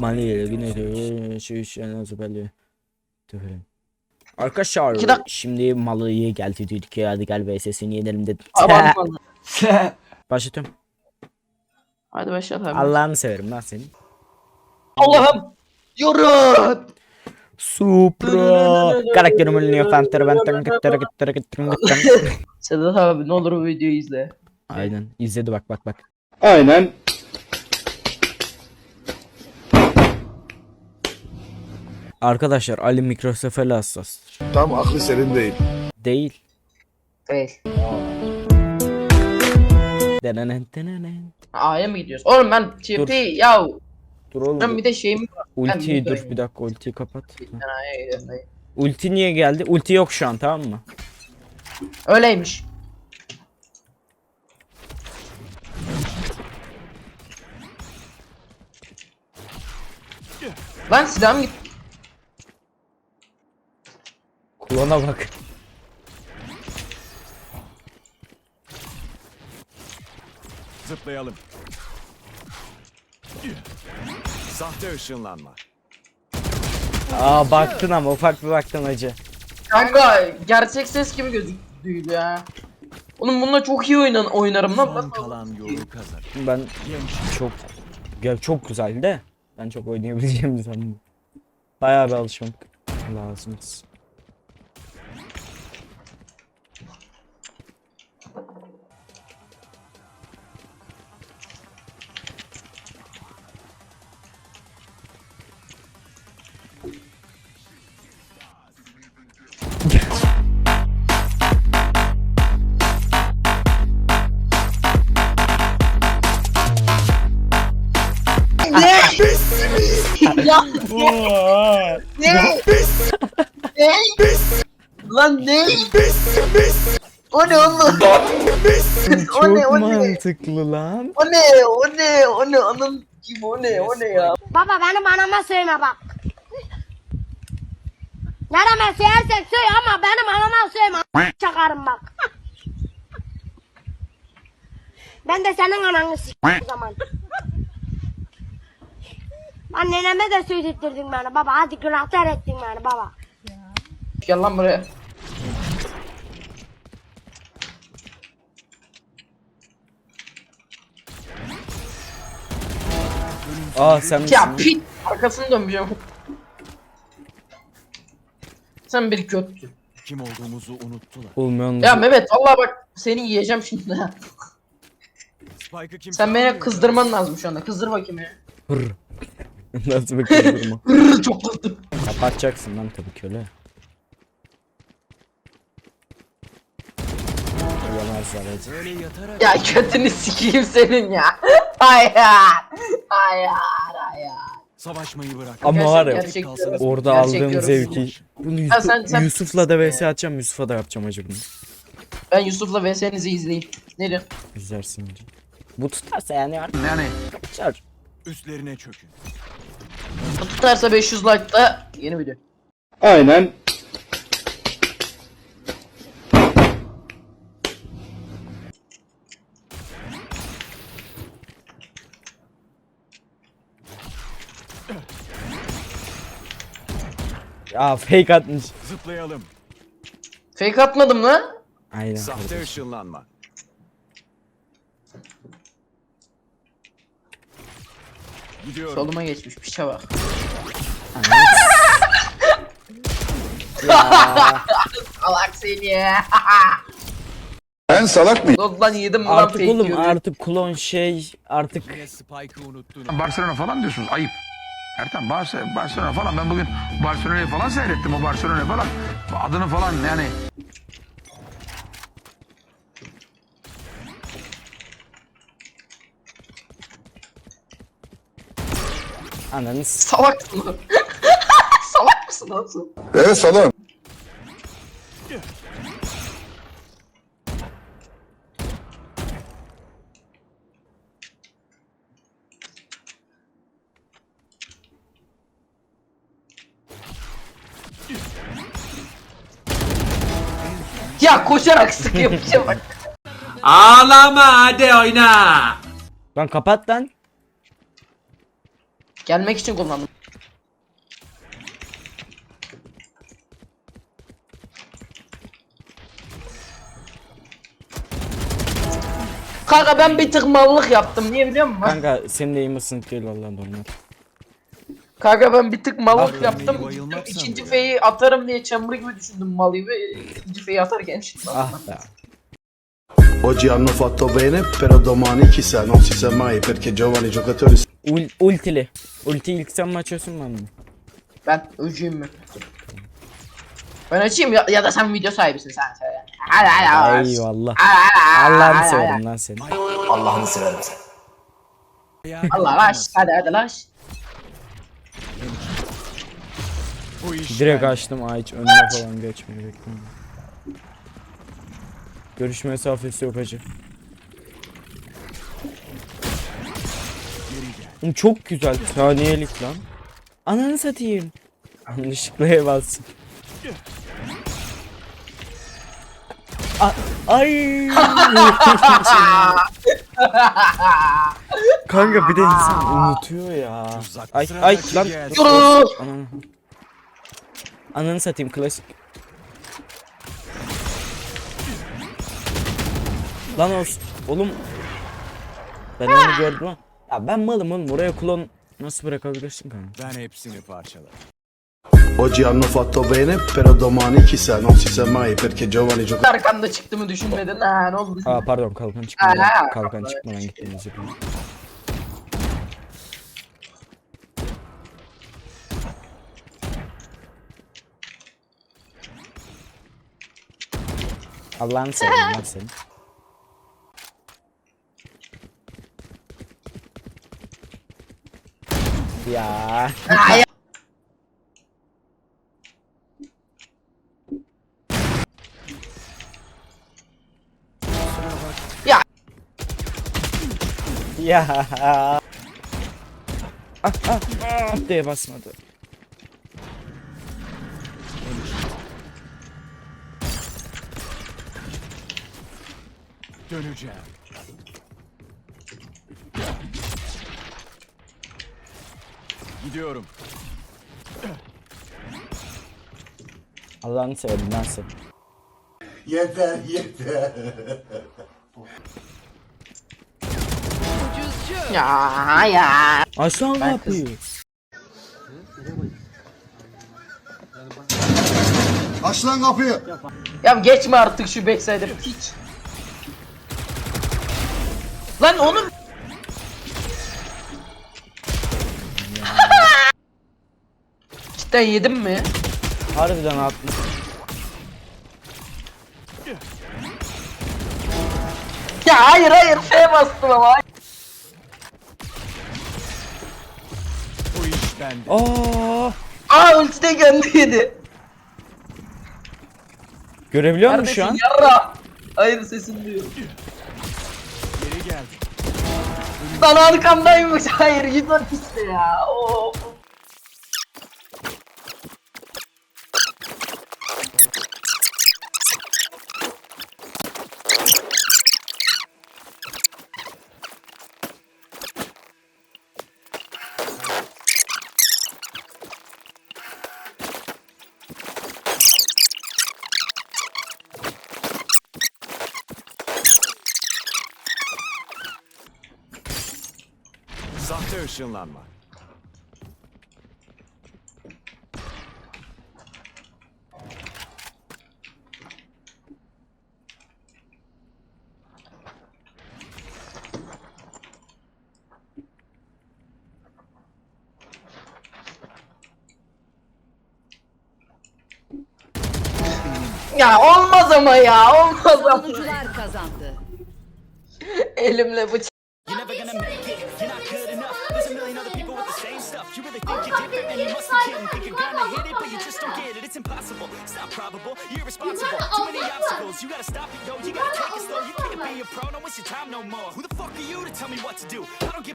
Yine de şu iş yani süperli. Tüfeğim. Arkadaşlar İki dak- şimdi malıyı geldi dedik ya hadi gel VS'sini yenelim dedim. Aman aman. Başlatıyorum. Hadi başlat abi. Allah'ını severim lan senin. Allah'ım. Yorum. Supra. Karakterim ölünüyor fantere ben Sedat abi ne olur bu videoyu izle. Aynen izledi bak bak bak. Aynen. Arkadaşlar Ali mikrosefali hassastır. Tam aklı senin değil. Değil. Değil. Denenen denenen. A'ya mı gidiyoruz? Oğlum ben TP ya. Dur oğlum. Ben bir de şeyim var. Ultiyi dur bir dakika ultiyi kapat. Ben A'ya gidiyorum dayı. Ulti niye geldi? Ulti yok şu an tamam mı? Öyleymiş. Lan silahım gitti. Kulağına bak. Zıplayalım. Sahte ışınlanma. Aa baktın ama ufak bir baktın acı. Kanka gerçek ses gibi gözüktü ya. Oğlum bununla çok iyi oynan oynarım lan. Son kalan yolu kazar. Ben çok ya çok güzel de ben çok oynayabileceğimi sanmıyorum. Bayağı bir alışmak lazım. Ya ne? ne? Lan ne? O ne oğlum? o ne çok o ne? mantıklı lan. O ne? O ne? O ne? Anam kim o ne? O ne ya? Baba benim anama söyleme bak. Nereme söylersek söyle ama benim anama söyleme. Çakarım bak. Ben de senin ananı s**eyim o zaman. Anneneme de söylettirdin beni baba. Hadi günahtar ettin beni baba. Gel lan buraya. Aa sen Ya misin? pit. Arkasını dönmeyeceğim. Sen bir kötü. Kim olduğumuzu unuttular. Olmuyor Ya Mehmet vallahi bak seni yiyeceğim şimdi. ha. Spike'ı kim Sen beni kızdırman lazım şu anda. Kızdır bakayım ya. Hır. Nasıl bir kızdırma? Çok kızdım. Kapatacaksın lan tabii ki öyle. Yemezler hacı. Ya kötünü sikeyim senin ya. Hayır. Hayır. Hayır. savaşmayı bırak. Ama var ya gerçek kalsanız diyorum. orada Gerçek aldığım diyorum. zevki. Bunu Ha, Yusuf, sen- sen- Yusuf'la da vs atacağım. Yusuf'a da yapacağım acı bunu. Ben Yusuf'la VS'nizi izleyeyim. Ne diyorsun? İzlersin acı. Bu tutarsa yani var. Yani Çar. Üstlerine çökün. Tutarsa 500 like'da yeni video. aynen. Ya fake atmış. Zıplayalım. Fake atmadım lan. Aynen. Sahte ışınlanma. Gidiyorum. Soluma geçmiş piçe bak. Salak seni. Ben salak mıyım? Dur lan yedim lan Artık fake oğlum diyorum. artık klon şey artık Yine Spike'ı unuttun. Barcelona falan diyorsunuz. Ayıp. Ertan Barcelona, Barcelona falan ben bugün Barcelona'yı falan seyrettim o Barcelona falan adını falan yani ananı s- Salaksın lan. Salak mısın lan sen? Evet salak. Ya koşarak sıkıyor piçe bak. Lan kapat lan. Gelmek için kullandım. Kanka ben bir tık mallık yaptım. Niye biliyor musun? Kanka senin de iyi mısın değil vallahi normal. Kanka ben bir tık mallık Abi, yaptım. bayılmak İkinci feyi atarım diye chamber gibi düşündüm malıyı ve ikinci feyi atarken çıktı. Ah be. Oggi hanno fatto bene, però domani chissà, non si sa mai perché giovani giocatori Ul ultili. Ulti ilk sen mi açıyorsun ben mi? Ben öcüyüm mü? Ben açayım ya, ya da sen video sahibisin sen söyle. Hadi hadi hadi. Eyvallah. Hadi, Allah'ını severim lan seni. Allah laş. Hadi hadi laş. Direkt açtım hiç önüne falan geçmeyi bekliyorum. Görüş mesafesi yok acı. Oğlum çok güzel saniyelik lan. Ananı satayım. Yanlışlıkla ev alsın. A- Ay. Kanka bir de insan unutuyor ya. Ay ay lan. Ananı. Ananı satayım klasik. Lan olsun. Oğlum. Ben onu gördüm. Ya ben malım oğlum oraya klon nasıl bırakabilirsin kanka? Ben hepsini parçalarım. Oggi hanno fatto bene, però domani chissà, non si sa mai perché giovani giocatori Arkanda çıktı mı düşünmedin ha ne oldu? Aa pardon kalkan çıkmadan Aa, kalkan çıkmadan yapıyor. Allah'ını seveyim lan seni. Ya. Ay, Ya Ya. Ah ah ah diye basmadı. Döneceğim. Gidiyorum. Allah'ını severim lan seni. ya ya. Aşağı Ben kapıyı. Aç lan kapıyı. Ya geçme artık şu backside'ı hiç. Lan onun Cidden yedim mi? Harbiden atmış. Ya hayır hayır F bastım ama. Bu iş bende. Aa! Aa ultide kendi yedi. Görebiliyor musun şu an? Neredesin yarra? Hayır sesini duyuyorum. Geri geldim. Lan arkamdaymış. Hayır 110 işte ya. Oo. Sahte ışınlanma. Ya olmaz ama ya. Olmaz ama. Savunucular kazandı. Elimle bıçak. Kidding. Think you're gonna hit it, but you just don't get it. It's impossible, it's not probable, you're irresponsible. Too many obstacles, you gotta stop it, yo. You gotta take it slow, you can't be a pro, don't waste your time no more. Who the fuck are you to tell me what to do? I don't give